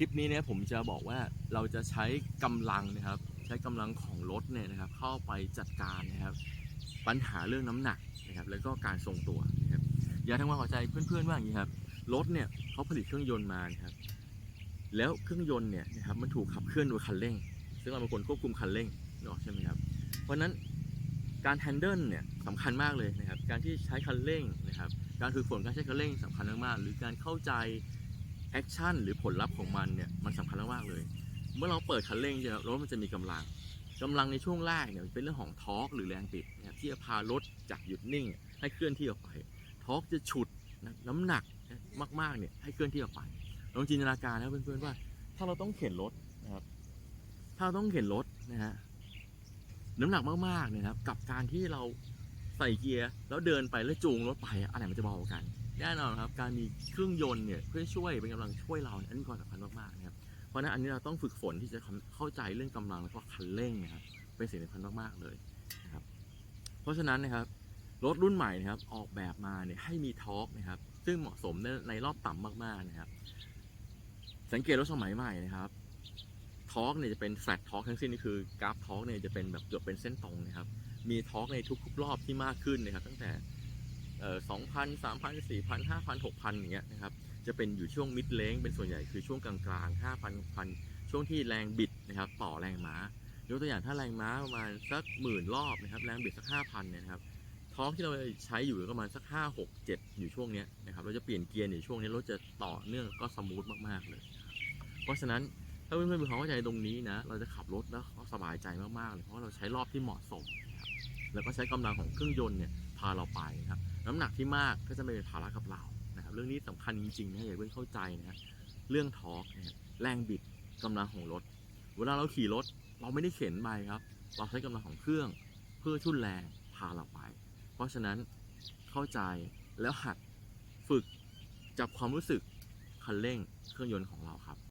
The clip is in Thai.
ลิปนี้เนี่ยผมจะบอกว่าเราจะใช้กำลังนะครับ ใช้กำลังของรถเนี่ยนะครับ เข้าไปจัดการนะครับ ปัญหาเรื่องน้ำหนักนะครับ แล้วก็การทรงตัวนะครับอย่าทำควาเข้าใจเพื่อนๆว่าอย่างนี้ครับรถเนี่ยเขาผลิตเครื่องยนต์มานะครับ แล้วเครื่องยนต์เนี่ยนะครับมันถูกขับเคลื่อนโดยคันเร่ง ซึ่งเราเป็นคนควบคุมคันเร่งเนาะใช่ไหมครับ เพราะฉะนั้นการแฮนเดิลเนี่ยสำคัญมากเลยนะครับ การที่ใช้คันเร่งนะครับ การฝึกฝนการใช้คันเร่งสำคัญมากๆหรือการเข้าใจ แอคชั่นหรือผลลัพธ์ของมันเนี่ยมันสำคัญมากเลย เมื่อเราเปิดคันเร่งใช่ไหมรถมันจะมีกำลังกำลังในช่วงแรกเนี่ยเป็นเรื่องของทอร์กหรือแรงบิดนะครับที่จะพารถจากหยุดนิ่ง ให้เคลื่อนที่ออกไปทอร์กจะฉุดนะน้ำหนักมากๆเนี่ยให้เคลื่อนที่ออกไปลองจินตนาการนะเพื่อนๆว่า ถ้าเราต้องเข็นรถนะครับถ้าเราต้องเข็นรถนะฮะน้ำหนักมากๆเนี่ยครับกับการที่เราใส่เกียร์แล้วเดินไปแล้วจูงรถไปอะไหนมันจะเบากว่ากัน แน่นอนครับการมีเครื่องยนต์เนี่ยเพื่อช่วยเป็นกำลังช่วยเราเนี่ยอันนี้มีความสำคัญมากๆนะครับเพราะฉะนั้นอันนี้เราต้องฝึกฝนที่จะเข้าใจเรื่องกำลังแล้วก็คันเร่งนะครับเป็นสิ่งสำคัญมากๆเลยนะครับเพราะฉะนั้นนะครับรถรุ่นใหม่นะครับออกแบบมาเนี่ยให้มีทอร์กนะครับซึ่งเหมาะสมในในรอบต่ำมากๆนะครับ สังเกตรถสมัยใหม่นะครับทอร์กเนี่ยจะเป็นแฟลตทอร์กทั้งสิ้นนี่คือกราฟทอร์กเนี่ยจะเป็นแบบเกือบเป็นเส้นตรงนะครับมีทอร์กในทุกๆรอบที่มากขึ้นนะครับ ตั้งแต่ สองพันสามพันสี่พันห้าพันหกพันอย่างเงี้ยนะครับจะเป็นอยู่ช่วงมิดเลงเป็นส่วนใหญ่คือช่วงกลางๆห้าพันพันช่วงที่แรงบิดนะครับต่อแรงม้ายกตัวอย่างถ้าแรงม้าประมาณสักหมื่นรอบนะครับแรงบิดสักห้าพันเนี่ยนะครับท้อร์กที่เราใช้อยู่ก็ประมาณสักห้าหกเจ็ดอยู่ช่วงเนี้ยนะครับเราจะเปลี่ยนเกียร์ในช่วงนี้รถจะต่อเนื่องก็สมูทมากๆเลย เพราะฉะนั้นถ้าเพื่อนๆมีความเข้าใจตรงนี้นะเราจะขับรถแล้วก็สบายใจมากๆเลยเพราะเราใช้รอบที่เหมาะสมนะครับแล้วก็ใช้กำลังของเครื่องยนต์เนี่ย พาเราไปนะครับน้ำหนักที่มากก็จะไม่เป็นภาระกับเรานะครับเรื่องนี้สำคัญจริงๆนะอย่าเพิ่งเข้าใจนะเรื่องทอร์กนะรแรงบิดกำลังของรถ เวลาเราขี่รถเราไม่ได้เข็นไปครับ เราใช้กำลังของเครื่องเพื่อทุ่นแรงพาเราไป เพราะฉะนั้นเข้าใจแล้วหัดฝึกจับความรู้สึกคันเร่งเครื่องยนต์ของเราครับ